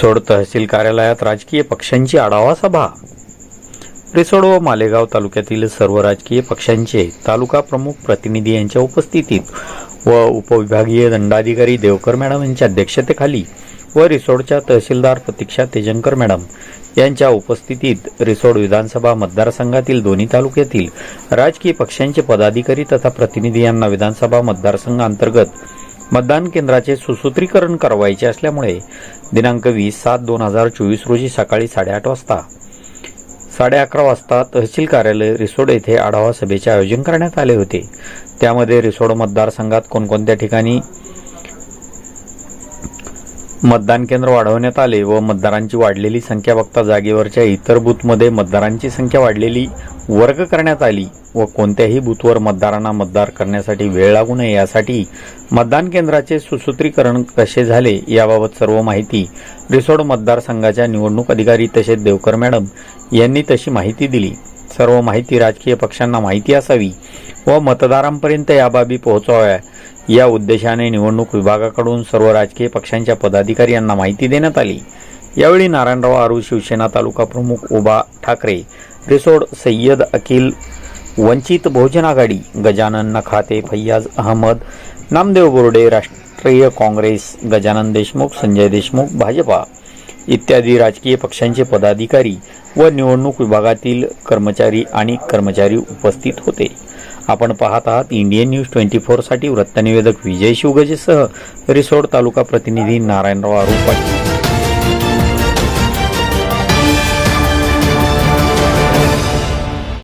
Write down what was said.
सोड तहसील कार्यालयात राजकीय पक्षांची आढावा सभा. रिसोड व मालेगाव तालुक्यातील सर्व राजकीय पक्षांचे तालुका प्रमुख प्रतिनिधी यांच्या उपस्थितीत व उपविभागीय दंडाधिकारी देवकर मॅडम यांच्या अध्यक्षतेखाली व रिसोडच्या तहसीलदार प्रतीक्षा तेजंकर मॅडम यांच्या उपस्थितीत रिसोड विधानसभा मतदारसंघातील दोन्ही तालुक्यातील राजकीय पक्षांचे पदाधिकारी तथा प्रतिनिधी यांना विधानसभा मतदारसंघांतर्गत अंतर्गत मतदान केंद्राचे सुसूत्रीकरण करावायचे असल्यामुळे दिनांक वीस सात दोन हजार चोवीस रोजी सकाळी साडेआठ वाजता. साडे अकरा वाजता तहसील कार्यालय रिसोड येथे आढावा सभेचे आयोजन करण्यात आले होते. त्यामध्ये रिसोड मतदारसंघात कोणकोणत्या ठिकाणी मतदान केंद्र वाढवण्यात आले व मतदारांची वाढलेली संख्या बघता जागेवरच्या इतर बूथमध्ये मतदारांची संख्या वाढलेली वर्ग करण्यात आली व कोणत्याही बूथवर मतदारांना मतदार करण्यासाठी वेळ लागू नये यासाठी मतदान केंद्राचे सुसूत्रीकरण कसे झाले याबाबत सर्व माहिती रिसोड मतदारसंघाच्या निवडणूक अधिकारी तसेच देवकर मॅडम यांनी तशी माहिती दिली. सर्व माहिती राजकीय पक्षांना माहिती असावी व मतदारांपर्यंत या बाबी पोहोचाव्या. या उद्देशाने निवडणूक विभागाकडून सर्व राजकीय पक्षांच्या पदाधिकारी यांना माहिती देण्यात आली. यावेळी नारायणराव आरू शिवसेना तालुका प्रमुख उबा ठाकरे रिसोड सय्यद अखिल वंचित बहुजन आघाडी गजानन नखाते फैयाज अहमद नामदेव बोर्डे राष्ट्रीय काँग्रेस गजानन देशमुख संजय देशमुख भाजपा इत्यादी राजकीय पक्षांचे पदाधिकारी व निवडणूक विभागातील कर्मचारी आणि कर्मचारी उपस्थित होते. आपण पाहत आहात इंडियन न्यूज ट्वेंटी फोरसाठी वृत्तनिवेदक विजय शिवगजेसह रिसोड तालुका प्रतिनिधी नारायणराव आरू पाटील